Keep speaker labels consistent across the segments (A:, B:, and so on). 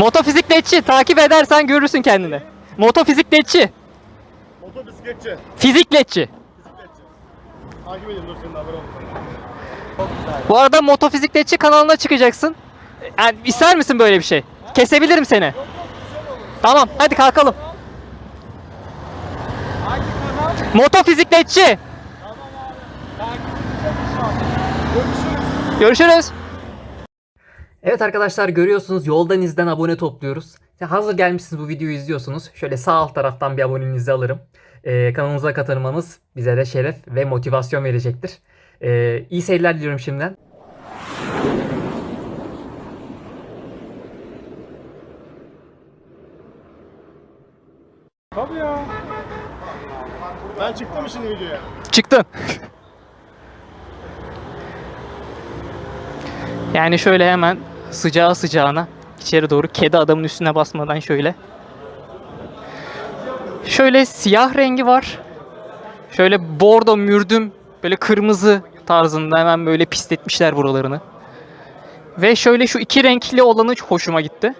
A: Motofisikletçi takip edersen görürsün kendini. Motofisikletçi,
B: Motobisikletçi.
A: fizikletçi.
B: Takip edin dur senin haberin olsun.
A: Bu arada motofisikletçi kanalına çıkacaksın. Yani ister misin böyle bir şey? Kesebilirim seni. Tamam hadi kalkalım. Motofisikletçi. Görüşürüz. Evet arkadaşlar görüyorsunuz yoldan izden abone topluyoruz. Ya hazır gelmişsiniz bu videoyu izliyorsunuz. Şöyle sağ alt taraftan bir abonenizi alırım. Ee, kanalımıza katılmanız bize de şeref ve motivasyon verecektir. Ee, iyi seyirler diliyorum şimdiden.
B: Tabii ya. Ben çıktım şimdi videoya?
A: Çıktın. yani şöyle hemen sıcağı sıcağına içeri doğru kedi adamın üstüne basmadan şöyle. Şöyle siyah rengi var. Şöyle bordo mürdüm böyle kırmızı tarzında hemen böyle pisletmişler buralarını. Ve şöyle şu iki renkli olanı çok hoşuma gitti.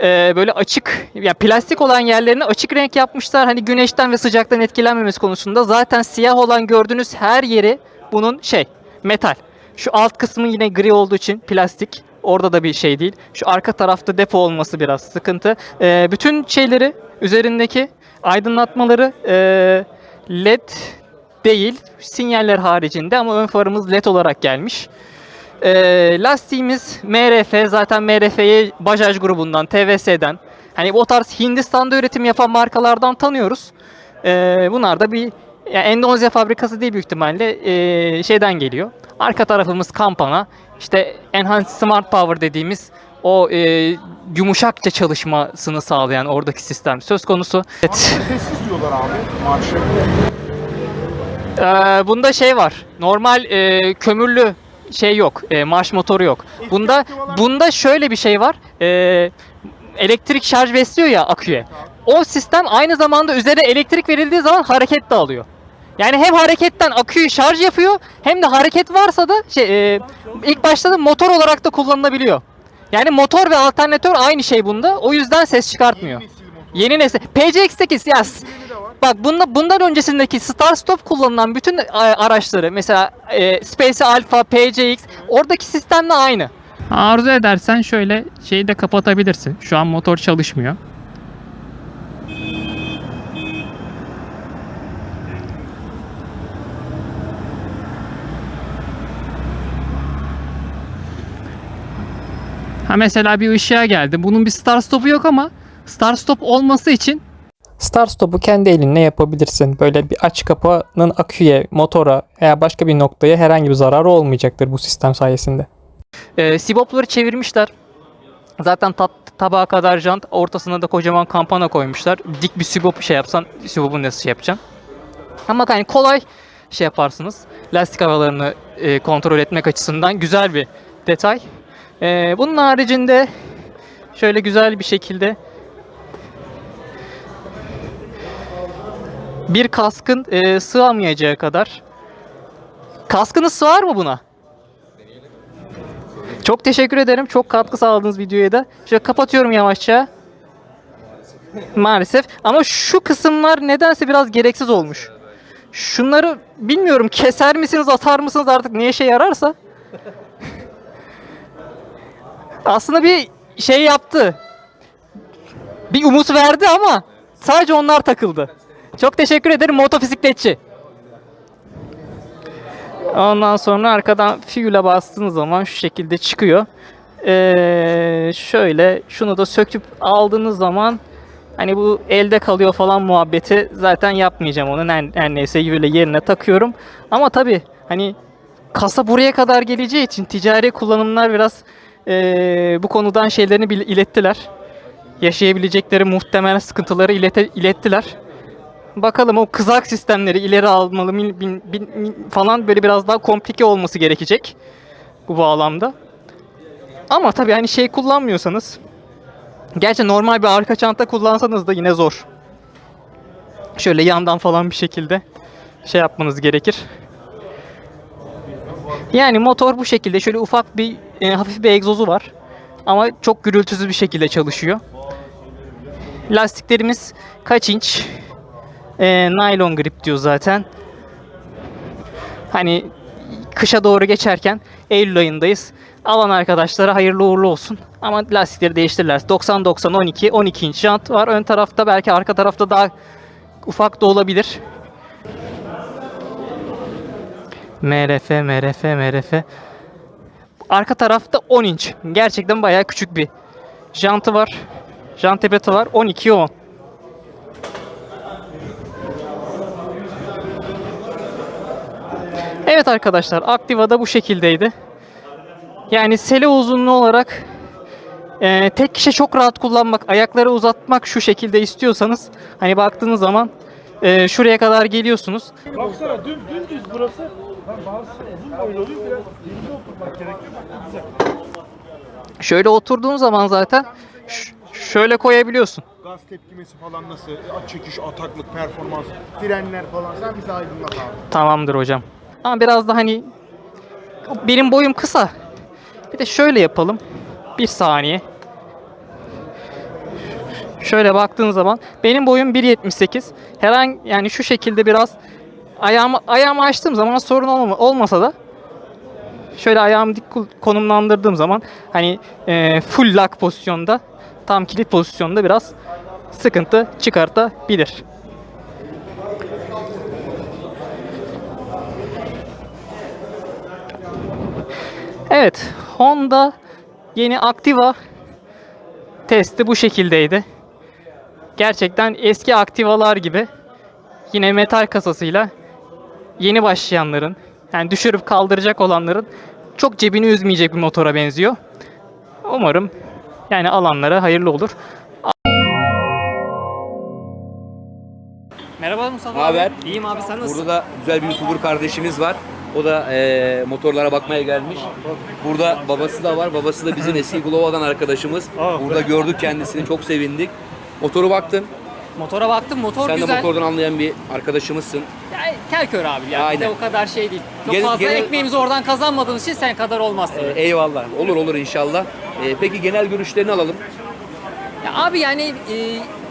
A: Ee, böyle açık yani plastik olan yerlerini açık renk yapmışlar. Hani güneşten ve sıcaktan etkilenmemesi konusunda. Zaten siyah olan gördüğünüz her yeri bunun şey metal. Şu alt kısmı yine gri olduğu için plastik. Orada da bir şey değil. Şu arka tarafta depo olması biraz sıkıntı. Ee, bütün şeyleri üzerindeki aydınlatmaları e, led değil sinyaller haricinde ama ön farımız led olarak gelmiş. E, lastiğimiz MRF zaten MRF'yi Bajaj grubundan, TVS'den hani bu tarz Hindistan'da üretim yapan markalardan tanıyoruz. E, bunlar da bir yani Endonezya fabrikası değil büyük ihtimalle e, şeyden geliyor. Arka tarafımız kampana. İşte Enhanced Smart Power dediğimiz o e, yumuşakça çalışmasını sağlayan oradaki sistem söz konusu. Evet.
B: Sessiz diyorlar abi marşı.
A: Ee, bunda şey var. Normal e, kömürlü şey yok. e, marş motoru yok. Bunda bunda şöyle bir şey var. E, elektrik şarj besliyor ya aküye. O sistem aynı zamanda üzerine elektrik verildiği zaman hareket de alıyor. Yani hem hareketten aküyü şarj yapıyor hem de hareket varsa da şey e, ilk başta da motor olarak da kullanılabiliyor. Yani motor ve alternatör aynı şey bunda. O yüzden ses çıkartmıyor. Yeni nesil. PCX8 ya. Bak bunda, bundan öncesindeki Star Stop kullanılan bütün a- araçları mesela e, Space Alpha, PCX oradaki sistemle aynı. Arzu edersen şöyle şeyi de kapatabilirsin. Şu an motor çalışmıyor. Mesela bir ışığa geldi. Bunun bir start stop'u yok ama start stop olması için Start stop'u kendi elinle yapabilirsin. Böyle bir aç kapının aküye, motora veya başka bir noktaya herhangi bir zararı olmayacaktır bu sistem sayesinde. Ee, sibopları çevirmişler. Zaten tat, tabağa kadar jant, ortasına da kocaman kampana koymuşlar. Dik bir sibop şey yapsan, sibopu nasıl şey yapacaksın? Ama yani kolay şey yaparsınız. Lastik havalarını e, kontrol etmek açısından güzel bir detay. Ee, bunun haricinde şöyle güzel bir şekilde bir kaskın e, sığamayacağı kadar. Kaskınız sığar mı buna? Çok teşekkür ederim. Çok katkı sağladınız videoya da. Şöyle kapatıyorum yavaşça. Maalesef. Ama şu kısımlar nedense biraz gereksiz olmuş. Şunları bilmiyorum keser misiniz atar mısınız artık ne işe yararsa. Aslında bir şey yaptı. Bir umut verdi ama sadece onlar takıldı. Çok teşekkür ederim motofisikletçi. Ondan sonra arkadan fuel'e bastığınız zaman şu şekilde çıkıyor. Ee, şöyle şunu da söküp aldığınız zaman hani bu elde kalıyor falan muhabbeti zaten yapmayacağım onu her, her neyse böyle yerine takıyorum. Ama tabi hani kasa buraya kadar geleceği için ticari kullanımlar biraz ee, bu konudan şeylerini ilettiler. Yaşayabilecekleri muhtemel sıkıntıları ilete, ilettiler. Bakalım o kızak sistemleri ileri almalı mil- bin- bin- falan böyle biraz daha komplike olması gerekecek bu bağlamda. Ama tabii hani şey kullanmıyorsanız gerçi normal bir arka çanta kullansanız da yine zor. Şöyle yandan falan bir şekilde şey yapmanız gerekir. Yani motor bu şekilde şöyle ufak bir e, hafif bir egzozu var. Ama çok gürültüsüz bir şekilde çalışıyor. Lastiklerimiz kaç inç? Ee, nylon grip diyor zaten. Hani kışa doğru geçerken Eylül ayındayız. Alan arkadaşlara hayırlı uğurlu olsun. Ama lastikleri değiştirirler. 90-90 12 12 inç jant var. Ön tarafta belki arka tarafta daha ufak da olabilir. MRF, MRF, MRF. Arka tarafta 10 inç. Gerçekten bayağı küçük bir jantı var. Jant ebatı var. 12 10. Evet arkadaşlar Activa'da bu şekildeydi. Yani sele uzunluğu olarak e, tek kişi çok rahat kullanmak, ayakları uzatmak şu şekilde istiyorsanız hani baktığınız zaman e, şuraya kadar geliyorsunuz.
B: Baksana düm, dümdüz burası.
A: Şöyle oturduğun zaman zaten şöyle koyabiliyorsun.
B: Gaz tepkimesi falan nasıl? Çekiş, ataklık, performans, frenler falan. Sen bize aydınlat abi.
A: Tamamdır hocam. Ama biraz da hani benim boyum kısa. Bir de şöyle yapalım. Bir saniye. Şöyle baktığın zaman benim boyum 1.78. Herhangi yani şu şekilde biraz ayağımı ayağımı açtığım zaman sorun olma, olmasa da şöyle ayağımı dik konumlandırdığım zaman hani e, full lock pozisyonda tam kilit pozisyonda biraz sıkıntı çıkartabilir. Evet, Honda yeni Activa testi bu şekildeydi. Gerçekten eski Activa'lar gibi yine metal kasasıyla yeni başlayanların yani düşürüp kaldıracak olanların çok cebini üzmeyecek bir motora benziyor. Umarım yani alanlara hayırlı olur. Merhaba Mustafa
C: haber?
A: İyiyim abi sen
C: Burada da güzel bir YouTuber kardeşimiz var. O da eee, motorlara bakmaya gelmiş. Burada babası da var. Babası da bizim eski Glova'dan arkadaşımız. Burada gördük kendisini. Çok sevindik. Motoru baktın.
A: Motora baktım motor
C: Sen
A: güzel.
C: de motordan anlayan bir arkadaşımızsın.
A: Kelkör abi ya.
C: Aynen.
A: O kadar şey değil. Çok
C: Genel-
A: fazla
C: genel-
A: ekmeğimizi oradan kazanmadığımız için sen kadar olmaz tabii.
C: Ee, eyvallah. Olur olur inşallah. Ee, peki genel görüşlerini alalım.
A: Ya abi yani e,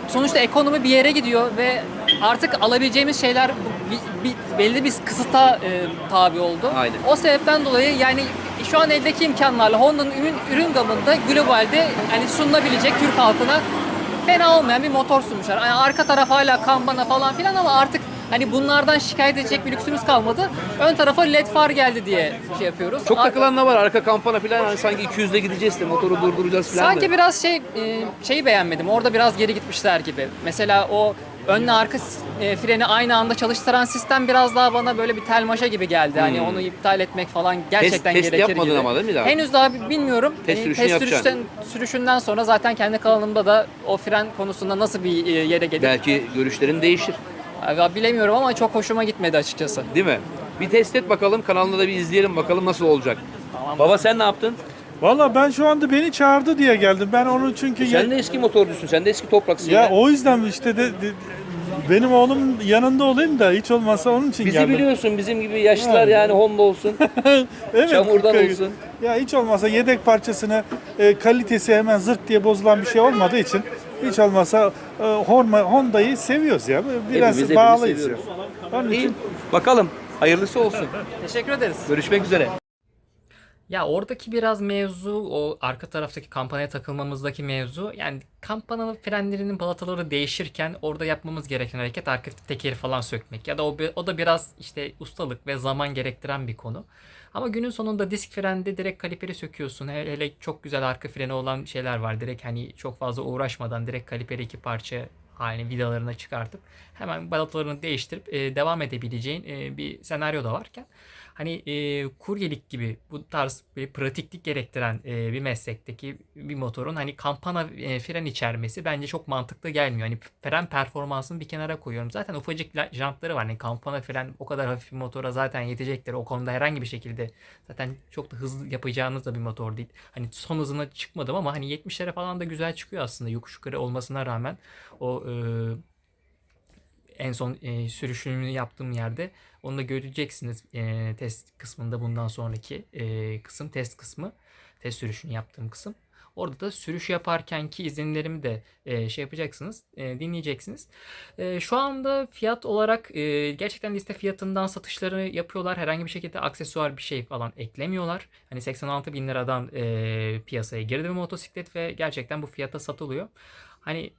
A: sonuçta ekonomi bir yere gidiyor ve artık alabileceğimiz şeyler bu- bir- belli bir kısıta e, tabi oldu.
C: Aynen.
A: O sebepten dolayı yani şu an eldeki imkanlarla Honda'nın ürün, ürün gamında globalde hani sunulabilecek Türk halkına fena olmayan bir motor sunmuşlar. Yani arka taraf hala kambana falan filan ama artık hani bunlardan şikayet edecek bir lüksümüz kalmadı. Ön tarafa led far geldi diye şey yapıyoruz.
C: Çok
A: Ar-
C: takılan da var. Arka kampana falan hani sanki 200'de gideceğiz de motoru durduracağız falan.
A: Sanki
C: da.
A: biraz şey e, şeyi beğenmedim. Orada biraz geri gitmişler gibi. Mesela o önle arka e, freni aynı anda çalıştıran sistem biraz daha bana böyle bir telmaşa gibi geldi. Hani onu iptal etmek falan gerçekten
C: Hmm. test
A: gerekir
C: yapmadın
A: gibi.
C: ama değil mi daha?
A: Henüz daha bi- bilmiyorum.
C: Test
A: E,
C: sürüşünü yapacaksın.
A: sürüşten- sürüşünden sonra zaten kendi kanalımda da o fren konusunda nasıl bir e, yere gelir.
C: Belki görüşlerin değişir.
A: Ya Bilemiyorum ama çok hoşuma gitmedi açıkçası.
C: Değil mi? Bir test et bakalım. Kanalında da bir izleyelim bakalım nasıl olacak. Baba sen ne yaptın?
D: Valla ben şu anda beni çağırdı diye geldim. Ben onun çünkü ya,
C: Sen de eski motorcusun. Sen de eski topraksın.
D: ya
C: ya.
D: o yüzden işte de, de- benim oğlum yanında olayım da hiç olmazsa onun için
C: Bizi
D: geldim.
C: biliyorsun bizim gibi yaşlılar yani Honda olsun.
D: evet,
C: çamurdan olsun.
D: Ya hiç olmazsa yedek parçasını e, kalitesi hemen zırt diye bozulan bir şey olmadığı için hiç olmazsa e, Honda, Honda'yı seviyoruz ya. Biraz
C: Hepimiz, hepimiz
D: bağlıyız ya.
C: seviyoruz.
D: Onun
C: İyi.
D: için
C: Bakalım. Hayırlısı olsun.
A: Teşekkür ederiz.
C: Görüşmek üzere.
A: Ya oradaki biraz mevzu o arka taraftaki kampanya takılmamızdaki mevzu yani kampanalı frenlerinin balataları değişirken orada yapmamız gereken hareket arka tekeri falan sökmek ya da o, o da biraz işte ustalık ve zaman gerektiren bir konu. Ama günün sonunda disk frende direkt kaliperi söküyorsun. Hele, hele çok güzel arka freni olan şeyler var. Direkt hani çok fazla uğraşmadan direkt kaliperi iki parça haline vidalarına çıkartıp hemen balatalarını değiştirip e, devam edebileceğin e, bir senaryo da varken hani e, kuryelik gibi bu tarz bir pratiklik gerektiren e, bir meslekteki bir motorun hani kampana e, fren içermesi bence çok mantıklı gelmiyor. Hani fren performansını bir kenara koyuyorum. Zaten ufacık la- jantları var. Hani kampana fren o kadar hafif bir motora zaten yetecektir. O konuda herhangi bir şekilde zaten çok da hızlı yapacağınız da bir motor değil. Hani son hızına çıkmadım ama hani 70'lere falan da güzel çıkıyor aslında yokuş yukarı olmasına rağmen o en son e, sürüşümü yaptığım yerde onu da göreceksiniz e, test kısmında bundan sonraki e, kısım test kısmı test sürüşünü yaptığım kısım. Orada da sürüş yaparkenki izinlerimi de e, şey yapacaksınız, e, dinleyeceksiniz. E, şu anda fiyat olarak e, gerçekten liste fiyatından satışları yapıyorlar. Herhangi bir şekilde aksesuar bir şey falan eklemiyorlar. Hani 86 bin liradan e, piyasaya girdi bir motosiklet ve gerçekten bu fiyata satılıyor. Hani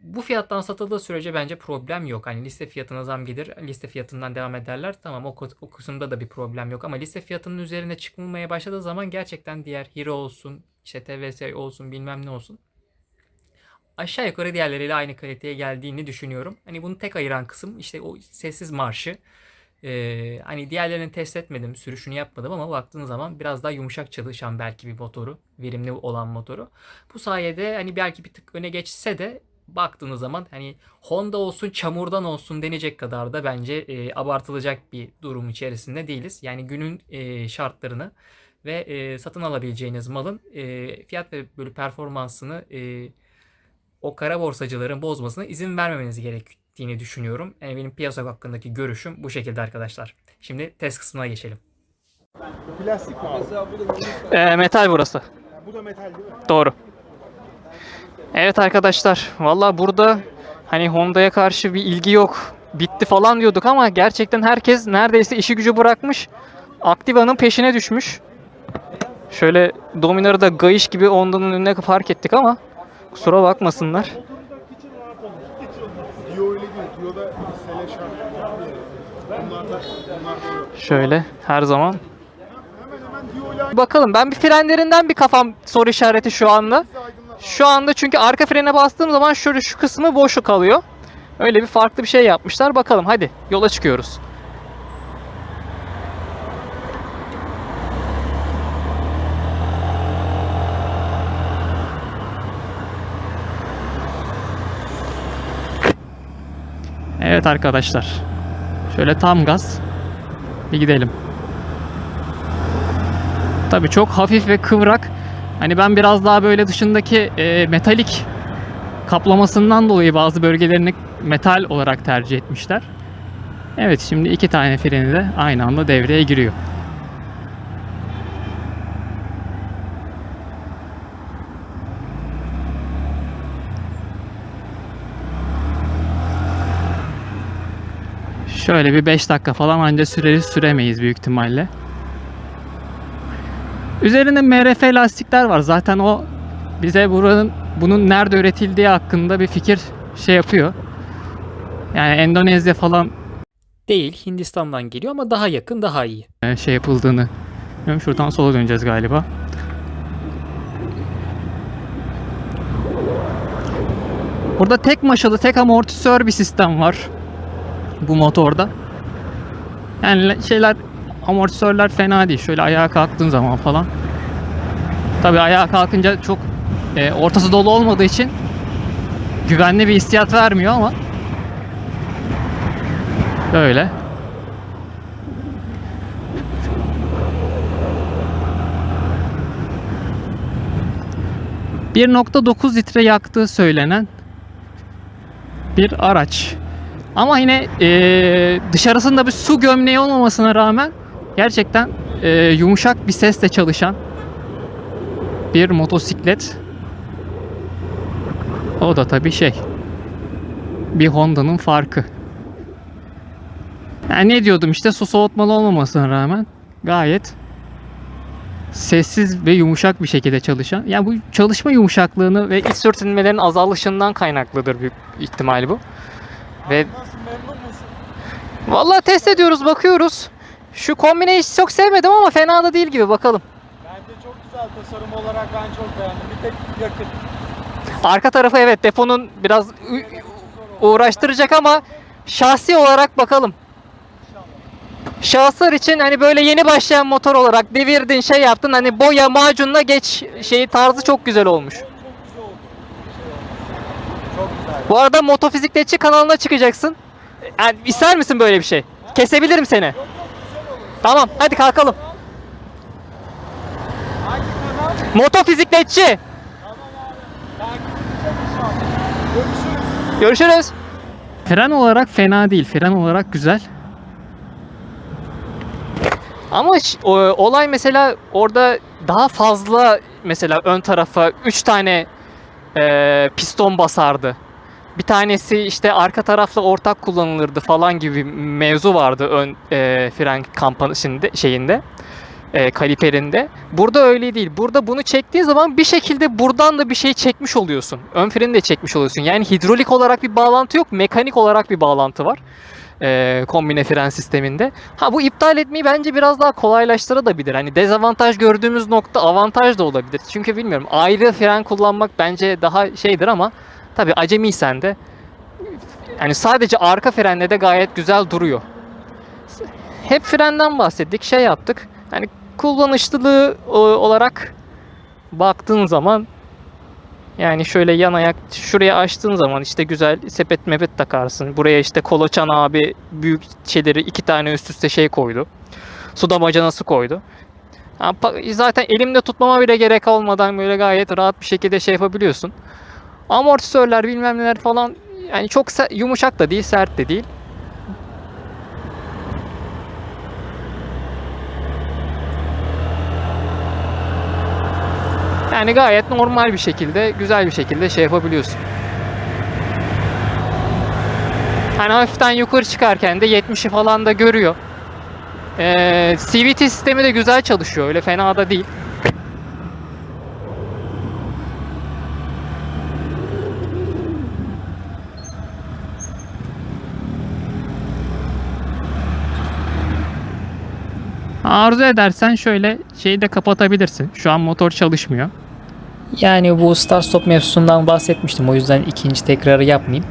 A: bu fiyattan satıldığı sürece bence problem yok. Hani liste fiyatına zam gelir, liste fiyatından devam ederler. Tamam o, o kısımda da bir problem yok. Ama liste fiyatının üzerine çıkmaya başladığı zaman gerçekten diğer Hero olsun, işte TVS olsun bilmem ne olsun. Aşağı yukarı diğerleriyle aynı kaliteye geldiğini düşünüyorum. Hani bunu tek ayıran kısım işte o sessiz marşı. Ee, hani diğerlerini test etmedim, sürüşünü yapmadım ama baktığın zaman biraz daha yumuşak çalışan belki bir motoru, verimli olan motoru. Bu sayede hani belki bir tık öne geçse de baktığınız zaman hani Honda olsun çamurdan olsun denecek kadar da bence e, abartılacak bir durum içerisinde değiliz. Yani günün e, şartlarını ve e, satın alabileceğiniz malın e, fiyat ve böyle performansını e, o kara borsacıların bozmasına izin vermemeniz gerektiğini düşünüyorum. Yani benim piyasa hakkındaki görüşüm bu şekilde arkadaşlar. Şimdi test kısmına geçelim.
B: Plastik mi abi?
A: E, metal burası.
B: Bu da metal değil mi?
A: Doğru. Evet arkadaşlar, valla burada hani Honda'ya karşı bir ilgi yok, bitti falan diyorduk ama gerçekten herkes neredeyse işi gücü bırakmış, Activa'nın peşine düşmüş. Şöyle Dominar'ı da gayış gibi Honda'nın önüne park ettik ama kusura bakmasınlar. Şöyle her zaman. Bakalım ben bir frenlerinden bir kafam soru işareti şu anda. Şu anda çünkü arka frene bastığım zaman şöyle şu kısmı boşluk kalıyor. Öyle bir farklı bir şey yapmışlar. Bakalım hadi yola çıkıyoruz. Evet arkadaşlar. Şöyle tam gaz. Bir gidelim. Tabii çok hafif ve kıvrak. Hani ben biraz daha böyle dışındaki e, metalik kaplamasından dolayı bazı bölgelerini metal olarak tercih etmişler. Evet şimdi iki tane freni de aynı anda devreye giriyor. Şöyle bir 5 dakika falan anca süreriz süremeyiz büyük ihtimalle. Üzerinde MRF lastikler var. Zaten o bize buranın bunun nerede üretildiği hakkında bir fikir şey yapıyor. Yani Endonezya falan değil Hindistan'dan geliyor ama daha yakın daha iyi. Ee, Şey yapıldığını. Bilmiyorum, Şuradan sola döneceğiz galiba. Burada tek maşalı, tek amortisör bir sistem var. Bu motorda. Yani şeyler amortisörler fena değil. Şöyle ayağa kalktığın zaman falan. Tabii ayağa kalkınca çok e, ortası dolu olmadığı için güvenli bir hissiyat vermiyor ama böyle. ...1.9 litre yaktığı söylenen bir araç. Ama yine e, dışarısında bir su gömleği olmamasına rağmen gerçekten e, yumuşak bir sesle çalışan bir motosiklet. O da tabii şey bir Honda'nın farkı. Yani ne diyordum işte su soğutmalı olmamasına rağmen gayet sessiz ve yumuşak bir şekilde çalışan. Yani bu çalışma yumuşaklığını ve iç sürtünmelerin azalışından kaynaklıdır büyük ihtimal bu. Ve? Vallahi test ediyoruz, bakıyoruz. Şu kombineyi çok sevmedim ama fena da değil gibi bakalım.
B: Bence çok güzel tasarım olarak ben çok beğendim. Bir tek yakıt.
A: Arka tarafı evet deponun biraz uğraştıracak ama şahsi olarak bakalım. Şahıslar için hani böyle yeni başlayan motor olarak devirdin şey yaptın hani boya macunla geç şeyi tarzı çok güzel olmuş. Bu arada Motofizikletçi kanalına çıkacaksın. Yani ister misin böyle bir şey? Kesebilirim seni. Tamam hadi kalkalım.
B: Hangi kanal?
A: Motofizikletçi.
B: Tamam abi. Takip edeceğim inşallah. Görüşürüz.
A: Görüşürüz. Fren olarak fena değil. Fren olarak güzel. Ama o- olay mesela orada daha fazla mesela ön tarafa 3 tane e, piston basardı. Bir tanesi işte arka tarafla ortak kullanılırdı falan gibi mevzu vardı ön e, fren kampanyasında şeyinde e, kaliperinde. Burada öyle değil. Burada bunu çektiğin zaman bir şekilde buradan da bir şey çekmiş oluyorsun. Ön freni de çekmiş oluyorsun. Yani hidrolik olarak bir bağlantı yok, mekanik olarak bir bağlantı var. E, kombine fren sisteminde. Ha bu iptal etmeyi bence biraz daha kolaylaştırabilir. Hani dezavantaj gördüğümüz nokta avantaj da olabilir. Çünkü bilmiyorum ayrı fren kullanmak bence daha şeydir ama tabi acemiysen de yani sadece arka frenle de gayet güzel duruyor. Hep frenden bahsettik, şey yaptık. Yani kullanışlılığı o- olarak baktığın zaman yani şöyle yan ayak şuraya açtığın zaman işte güzel sepet mepet takarsın. Buraya işte Koloçan abi büyük şeyleri iki tane üst üste şey koydu. Su damacanası koydu. Pa- zaten elimde tutmama bile gerek olmadan böyle gayet rahat bir şekilde şey yapabiliyorsun. Amortisörler bilmem neler falan yani çok yumuşak da değil sert de değil. Yani gayet normal bir şekilde, güzel bir şekilde şey yapabiliyorsun. Hani hafiften yukarı çıkarken de 70'i falan da görüyor. Ee, CVT sistemi de güzel çalışıyor. Öyle fena da değil. Arzu edersen şöyle şeyi de kapatabilirsin. Şu an motor çalışmıyor. Yani bu start stop mevzusundan bahsetmiştim. O yüzden ikinci tekrarı yapmayayım.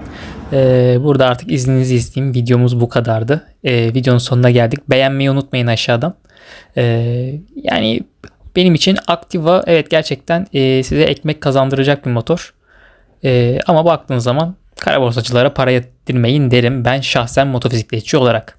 A: Ee, burada artık izninizi isteyeyim. Videomuz bu kadardı. Ee, videonun sonuna geldik. Beğenmeyi unutmayın aşağıdan. Ee, yani benim için Activa evet gerçekten e, size ekmek kazandıracak bir motor. Ee, ama baktığınız zaman kara borsacılara para yedirmeyin derim ben şahsen motosikletçi olarak.